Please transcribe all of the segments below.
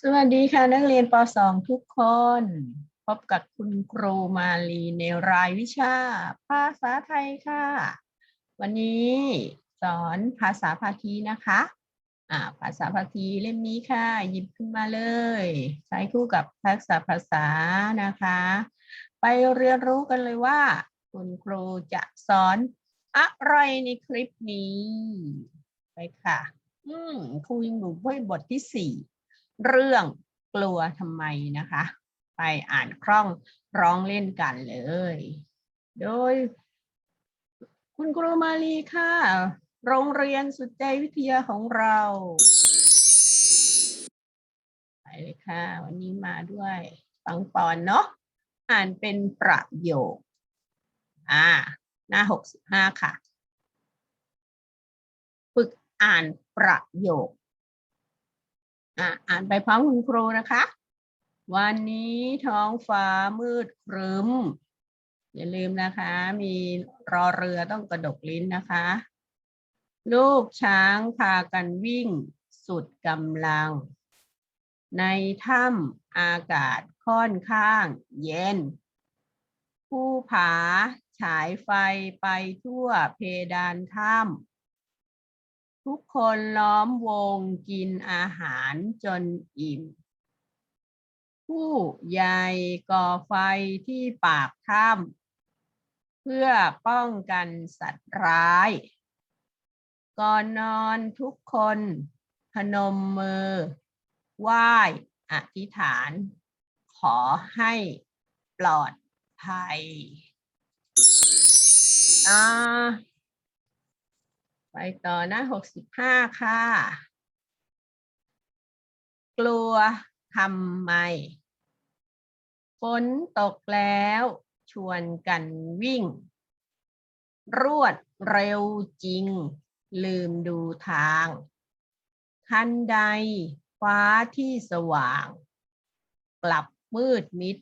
สวัสดีค่ะ นักเรียนป .2 ทุกคน พบกับคุณครูมาลีในรายวิชา ภาษาไทยค่ะ วันนี้สอนภาษาพาทีนะคะอ่าภาษาพาทีเล่มนี้ค่ะ หยิบขึ้นมาเลย ใช้คู่กับทักษะภาษานะคะ ไปเรียนรู้กันเลยว่า คุณครูจะสอนอะไรในคลิปนี้ ไปค่ะ อืมครูยังอยู่ด้วยบทที่สี่เรื่องกลัวทำไมนะคะ ไปอ่านคล่องร้องเล่นกันเลย โดย คุณครูมาลีค่ะ โรงเรียนสุดใจวิทยาของเรา ไปเลยค่ะ วันนี้มาด้วยฟังปอนเนาะอ่านเป็นประโยค อ่า หน้าหกสิบห้าค่ะ อ่านประโยคอะอ่านไปพร้อมคุณครูนะคะ วันนี้ท้องฟ้ามืดครึ้ม อย่าลืมนะคะ มีรอเรือต้องกระดกลิ้นนะคะ ลูกช้างพากันวิ่งสุดกำลัง ในถ้ำอากาศค่อนข้างเย็น ผู้ผาฉายไฟไปทั่วเพดานถ้ำ ทุกคนล้อมวงกินอาหารจนอิ่ม ผู้ใหญ่ก่อไฟที่ปากถ้ำเพื่อป้องกันสัตว์ร้าย ก่อนนอนทุกคนพนมมือ ไหว้อธิษฐาน ขอให้ปลอดภัยอ่า ไปต่อหน้าหกสิบห้าค่ะ กลัวทำไม ฝนตกแล้วชวนกันวิ่ง รวดเร็วจริง ลืมดูทางทันใดฟ้าที่สว่าง กลับมืดมิด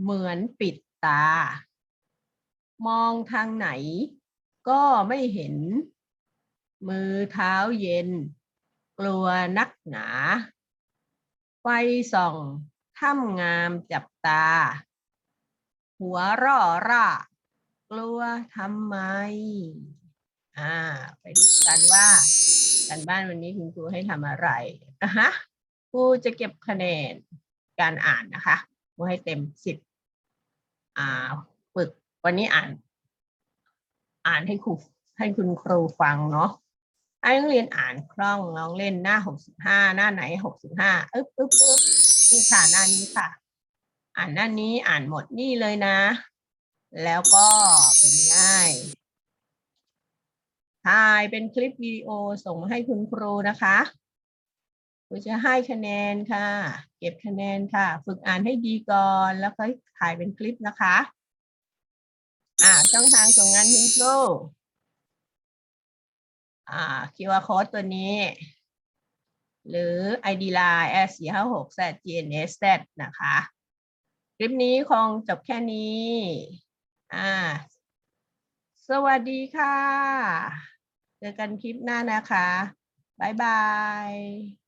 เหมือนปิดตา มองทางไหนก็ไม่เห็น มือเท้าเย็น กลัวนักหนา ไฟส่องถ้ำงามจับตา หัวร่อร่ากลัวทำไม อ่า ไปดูกันว่าการบ้านวันนี้คุณครูให้ทำอะไรอะฮะครูจะเก็บคะแนนการอ่านนะคะครูให้เต็มสิบอ่าฝึกวันนี้อ่าน อ่านให้ครูให้คุณครูฟังเนาะ ให้นักเรียนอ่านคล่องลองเล่นหน้าหกสิบห้าหน้าไหนหกสิบห้าอึ๊บอึ๊บอึ๊บนี่ค่ะหน้านี้ค่ะ อ่านหน้านี้อ่านหมดนี่เลยนะ แล้วก็เป็นง่ายถ่ายเป็นคลิปวิดีโอส่งมาให้คุณครูนะคะครูจะให้คะแนนค่ะ เก็บคะแนนค่ะ ฝึกอ่านให้ดีก่อนแล้วก็ถ่ายเป็นคลิปนะคะ อ่าช่องทางส่งงานคุณครู อ่า QR code ตัวนี้ หรือ ID line s 4 5 6 z gns z นะคะ คลิปนี้คงจบแค่นี้ อ่า สวัสดีค่ะ เจอกันคลิปหน้านะคะ บ๊ายบาย